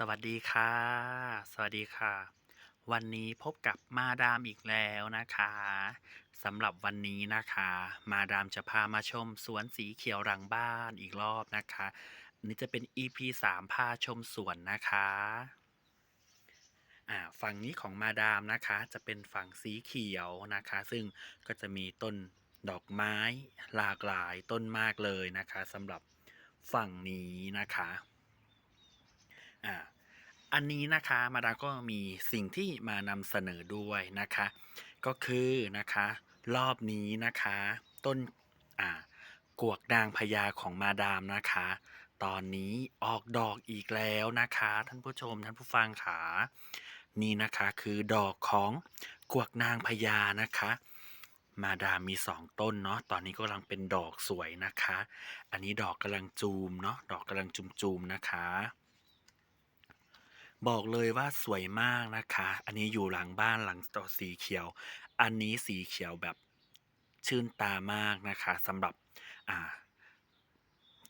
สวัสดีค่ะ สวัสดีค่ะ วันนี้พบกับมาดามอีกแล้วนะคะสำหรับวันนี้นะคะ มาดามจะพามาชมสวนสีเขียวหลังบ้านอีกรอบนะคะนนี้จะเป็น EP 3พาชมสวนนะคะอ่าฝั่งนี้ของมาดามนะคะ จะเป็นฝั่งสีเขียวนะคะ ซึ่งก็จะมีต้นดอกไม้หลากหลายต้นมากเลยนะคะสำหรับฝั่งนี้นะคะอ่า อันนี้นะคะมาดามก็มีสิ่งที่มานำเสนอด้วยนะคะ ก็คือนะคะ รอบนี้นะคะ ต้นอ่ากวกนางพญาของมาดามนะคะ ตอนนี้ออกดอกอีกแล้วนะคะ ท่านผู้ชมท่านผู้ฟังขานี่นะคะคือดอกของกวกนางพญานะคะ มาดามมีสองต้นเนาะตอนนี้ก็กำลังเป็นดอกสวยนะคะ อันนี้ดอกกำลังจูมเนาะดอกกำลังจุมๆนะคะ บอกเลยว่าสวยมากนะคะ อันนี้อยู่หลังบ้านหลังต่อสีเขียว อันนี้สีเขียวแบบชื่นตามากนะคะสำหรับอ่า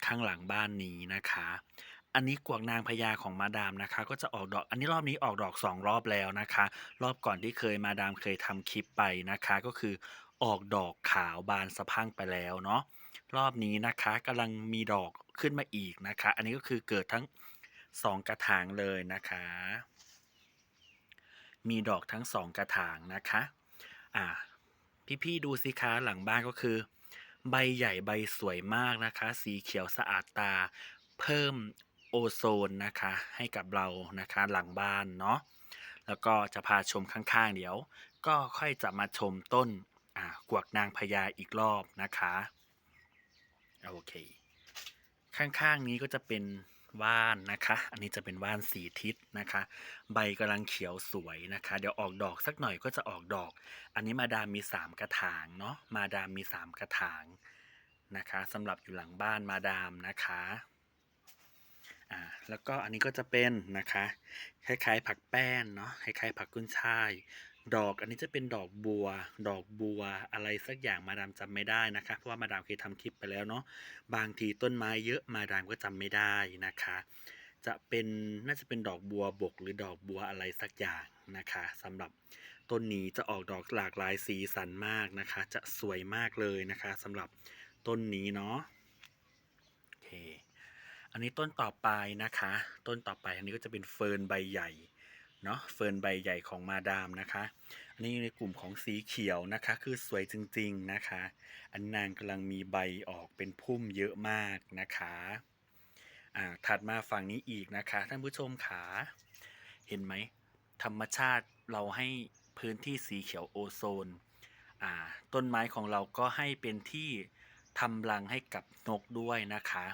ข้างหลังบ้านนี้นะคะ อันนี้กวกนางพญาของมาดามนะคะ ก็จะออกดอก อันนี้รอบนี้ออกดอกสองรอบแล้วนะคะ รอบก่อนที่เคยมาดามเคยทำคลิปไปนะคะ ก็คือออกดอกขาวบานสะพังไปแล้วเนาะรอบนี้นะคะกำลังมีดอกขึ้นมาอีกนะคะ อันนี้ก็คือเกิดทั้ง สองกระถางเลยนะคะ มีดอกทั้งสองกระถางนะคะ อ่า พี่ๆดูสิคะหลังบ้านก็คือ ใบใหญ่ใบสวยมากนะคะ สีเขียวสะอาดตา เพิ่มโอโซนนะคะ ให้กับเรานะคะหลังบ้านเนาะ แล้วก็จะพาชมข้างๆ เดี๋ยว ก็ค่อยจะมาชมต้นอ่ากวกนางพญาอีกรอบนะคะ โอเค ข้างๆนี้ก็จะเป็น ว่านนะคะ อันนี้จะเป็นว่านสีทิศนะคะ ใบกำลังเขียวสวยนะคะ เดี๋ยวออกดอกสักหน่อยก็จะออกดอก อันนี้มาดามมี 3 กระถางเนาะ มาดามมี 3 กระถางนะคะสำหรับอยู่หลังบ้านมาดามนะคะอ่าแล้วก็อันนี้ก็จะเป็นนะคะ คล้ายๆ ผักแป้นเนาะ คล้ายๆ ผักกุ้นช่าย ดอกอันนี้จะเป็นดอกบัว ดอกบัวอะไรสักอย่างมาดามจำไม่ได้นะคะ เพราะว่ามาดามเคยทำคลิปไปแล้วเนาะบางทีต้นไม้เยอะมาดามก็จำไม่ได้นะคะ จะเป็นน่าจะเป็นดอกบัวบก หรือดอกบัวอะไรสักอย่างนะคะสำหรับต้นนี้จะออกดอกหลากหลายสีสันมากนะคะ จะสวยมากเลยนะคะสำหรับต้นนี้เนาะโอเคอันนี้ต้นต่อไปนะคะ ต้นต่อไปอันนี้ก็จะเป็นเฟิร์นใบใหญ่ เนาะเฟิร์นใบใหญ่ของมาดามนะคะ อันนี้ในกลุ่มของสีเขียวนะคะ คือสวยจริงๆนะคะ อันนางกำลังมีใบออกเป็นพุ่มเยอะมากนะคะอ่าถัดมาฝั่งนี้อีกนะคะ ท่านผู้ชมขาเห็นไหมธรรมชาติเราให้พื้นที่สีเขียวโอโซนอ่าต้นไม้ของเราก็ให้เป็นที่ทำรังให้กับนกด้วยนะคะ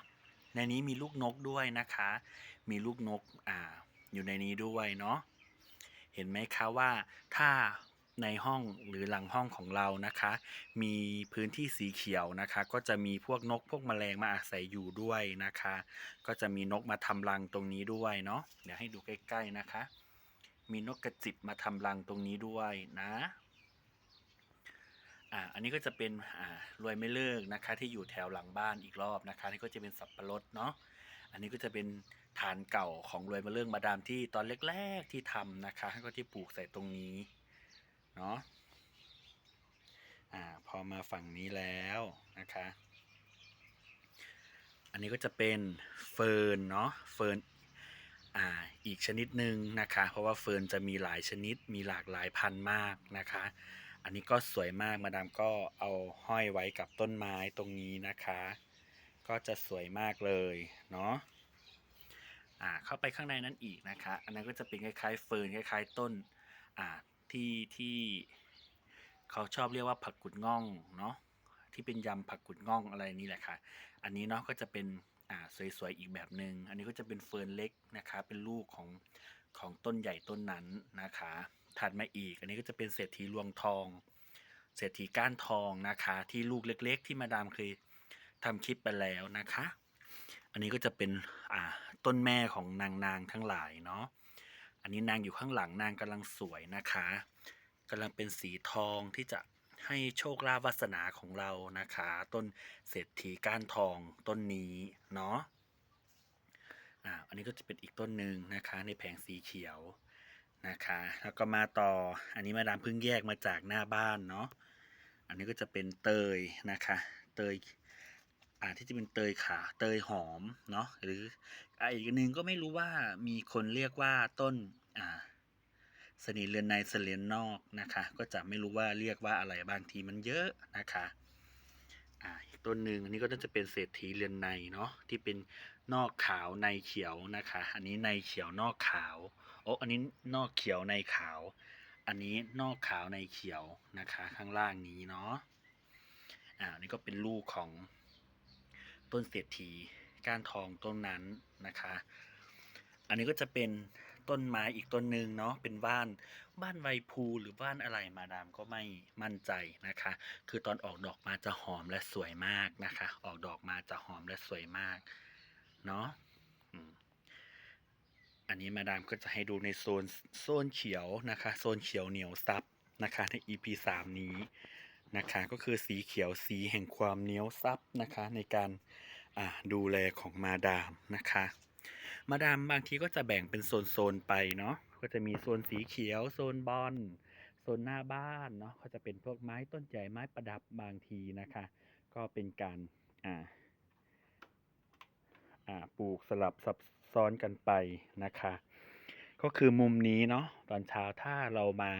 ในนี้มีลูกนกด้วยนะคะ มีลูกนกอ่าอยู่ในนี้ด้วยเนาะ เห็นไหมคะว่าถ้าในห้องหรือหลังห้องของเรานะคะ มีพื้นที่สีเขียวนะคะ ก็จะมีพวกนกพวกแมลงมาอาศัยอยู่ด้วยนะคะ ก็จะมีนกมาทำรังตรงนี้ด้วยเนาะเดี๋ยวให้ดูใกล้ ๆนะคะ มีนกกระจิบมาทำรังตรงนี้ด้วยนะอ่าอันนี้ก็จะเป็นอ่ารวยไม่เลิกนะคะ ที่อยู่แถวหลังบ้านอีกรอบนะคะนี่ก็จะเป็นสับปะรดเนาะ อันนี้ก็จะเป็นฐานเก่าของรวยมาเรื่องมาดามที่ตอนแรกๆที่ทำนะคะก็ที่ปลูกใส่ตรงนี้เนาะอ่าพอมาฝั่งนี้แล้วนะคะ อันนี้ก็จะเป็นเฟิร์นเนาะเฟิร์นอ่าอีกชนิดหนึ่งนะคะ เพราะว่าเฟิร์นจะมีหลายชนิดมีหลากหลายพันธุ์มากนะคะ อันนี้ก็สวยมากมาดามก็เอาห้อยไว้กับต้นไม้ตรงนี้นะคะ ก็จะสวยมากเลยเนาะอ่าเข้าไปข้างในนั้นอีกนะคะ อันนั้นก็จะเป็นคล้ายๆเฟิร์นคล้ายๆต้นอ่าที่ที่เขาชอบเรียกว่าผักกุดง่องเนาะที่เป็นยำผักกุดง่องอะไรนี่แหละค่ะ อันนี้เนาะก็จะเป็นอ่าสวยๆอีกแบบหนึง่งอันนี้ก็จะเป็นเฟิร์นเล็กนะคะ เป็นลูกของของต้นใหญ่ต้นนั้นนะคะ ถัดมาอีก อันนี้ก็จะเป็นเศรษฐีรวงทอง เศรษฐีก้านทองนะคะ ที่ลูกเล็ก ๆ ที่มาดามเคย ทำคลิปไปแล้วนะคะ อันนี้ก็จะเป็นอ่าต้นแม่ของนางนางทั้งหลายเนาะ อันนี้นางอยู่ข้างหลังนางกำลังสวยนะคะกำลังเป็นสีทองที่จะให้โชคลาภวาสนาของเรานะคะ ต้นเศรษฐีก้านทองต้นนี้เนาะอ่าอันนี้ก็จะเป็นอีกต้นหนึ่งนะคะในแผงสีเขียวนะคะ แล้วก็มาต่ออันนี้มาดามเพิ่งแยกมาจากหน้าบ้านเนาะอันนี้ก็จะเป็นเตยนะคะ เตย อ่าที่จะเป็นเตยขาเตยหอมเนาะหรืออ่าอีกนหนึ่งก็ไม่รู้ว่ามีคนเรียกว่าต้นอ่าสนิทเรือนในเสลียนนอกนะคะ ก็จะไม่รู้ว่าเรียกว่าอะไรบางทีมันเยอะนะคะอ่าอีกต้นหนึ่งอันนี้ก็จะเป็นเศรษฐีเรือนในเนาะที่เป็นนอกขาวในเขียวนะคะ อันนี้ในเขียวนอกขาวโอ้อันนี้นอกเขียวในขาว อันนี้นอกขาวในเขียวนะคะ ข้างล่างนี้เนาะอ่าอันนี้ก็เป็นลูกของ ต้นเศรษฐีก้านทองต้นนั้นนะคะ อันนี้ก็จะเป็นต้นไม้อีกต้นหนึ่งเนาะเป็นบ้านบ้านไวภูหรือบ้านอะไรมาดามก็ไม่มั่นใจนะคะ คือตอนออกดอกมาจะหอมและสวยมากนะคะ ออกดอกมาจะหอมและสวยมากเนาะอันนี้มาดามก็จะให้ดูในโซนโซนเขียวนะคะ โซนเขียวเหนียวซับนะคะใน EP 3 นี้ นะคะก็คือสีเขียวสีแห่งความเนียวซับนะคะในการดูแลของมาดามนะคะ มาดามบางทีก็จะแบ่งเป็นโซนๆไปเนาะก็จะมีโซนสีเขียวโซนบอลโซนหน้าบ้านเนาะก็จะเป็นพวกไม้ต้นใหญ่ไม้ประดับบางทีนะคะ ก็เป็นการอ่าอ่าปลูกสลับซับซ้อนกันไปนะคะ ก็คือมุมนี้เนาะตอนเช้าถ้าเรามา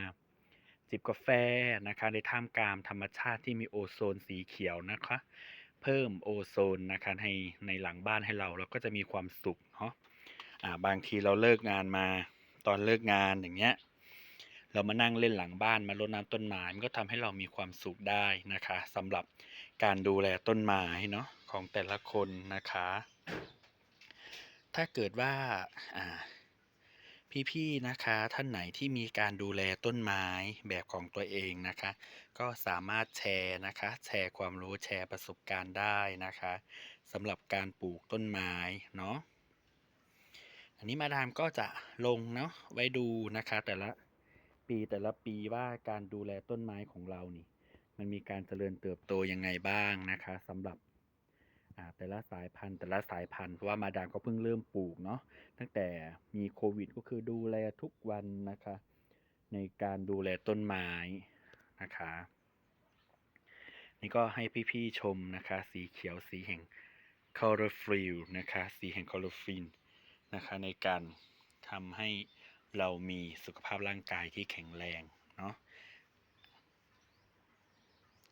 จิบกาแฟนะคะในท่ามกลางธรรมชาติที่มีโอโซนสีเขียวนะคะ เพิ่มโอโซนนะคะในในหลังบ้านให้เราเราก็จะมีความสุขเนาะอ่าบางทีเราเลิกงานมาตอนเลิกงานอย่างเงี้ยเรามานั่งเล่นหลังบ้านมารดน้ำต้นไม้มันก็ทำให้เรามีความสุขได้นะคะสำหรับการดูแลต้นไม้เนาะของแต่ละคนนะคะ ถ้าเกิดว่าอ่า พี่ๆนะคะ ท่านไหนที่มีการดูแลต้นไม้แบบของตัวเองนะคะ ก็สามารถแชร์นะคะ แชร์ความรู้แชร์ประสบการณ์ได้นะคะสำหรับการปลูกต้นไม้เนาะอันนี้มาดามก็จะลงเนาะไว้ดูนะคะ แต่ละปีแต่ละปีว่าการดูแลต้นไม้ของเรานี่ มันมีการเจริญเติบโตยังไงบ้างนะคะสำหรับ แต่ละสายพันธุ์แต่ละสายพันธุ์เพราะว่ามาดามก็เพิ่งเริ่มปลูกเนาะตั้งแต่มีโควิดก็คือดูแลทุกวันนะคะ ในการดูแลต้นไม้นะคะ นี่ก็ให้พี่ๆชมนะคะ สีเขียวสีแห่ง colorful นะคะ สีแห่ง colorful นะคะ ในการทำให้เรามีสุขภาพร่างกายที่แข็งแรงเนาะ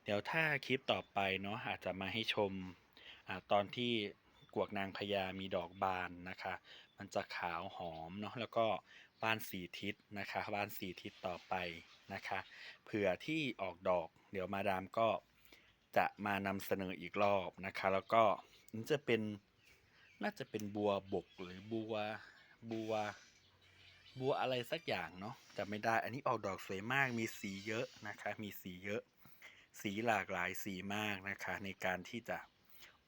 เดี๋ยวถ้าคลิปต่อไปเนาะอาจจะมาให้ชม ตอนที่กวกนางพญามีดอกบานนะคะ มันจะขาวหอมเนาะแล้วก็บานสีทิศนะคะบานสีทิศต่อไปนะคะเผื่อที่ออกดอก เดี๋ยวมาดามก็จะมานำเสนออีกรอบนะคะ แล้วก็นี่จะเป็นน่าจะเป็นบัวบกหรือบัวบัวบัวอะไรสักอย่างเนาะจำไม่ได้อันนี้ออกดอกสวยมากมีสีเยอะนะคะ มีสีเยอะ สีหลากหลายสีมากนะคะ ในการที่จะ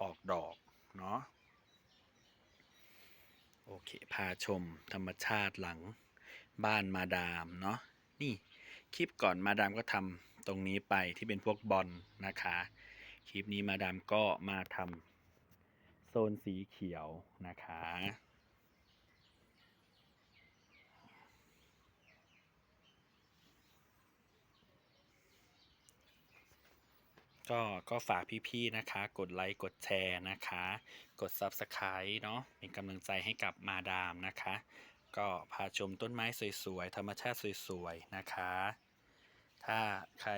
ออกดอกเนาะโอเค พาชมธรรมชาติหลังบ้านมาดามเนาะนี่คลิปก่อนมาดามก็ทำตรงนี้ไปที่เป็นพวกบอลนะคะ คลิปนี้มาดามก็มาทำโซนสีเขียวนะคะ ก็ก็ฝากพี่ๆนะคะ กดไลค์กดแชร์นะคะ กด Subscribe เนาะเป็นกำลังใจให้กับมาดามนะคะ ก็พาชมต้นไม้สวยๆ ธรรมชาติสวยๆ นะคะ ถ้าใคร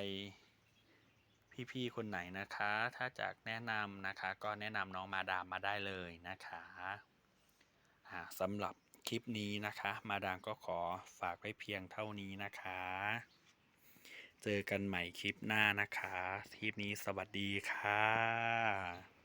พี่ๆ คนไหนนะคะ ถ้าจากแนะนำนะคะ ก็แนะนำน้องมาดามมาได้เลยนะคะสำหรับคลิปนี้นะคะ มาดามก็ขอฝากไว้เพียงเท่านี้นะคะ เจอกันใหม่คลิปหน้านะคะ คลิปนี้สวัสดีค่ะ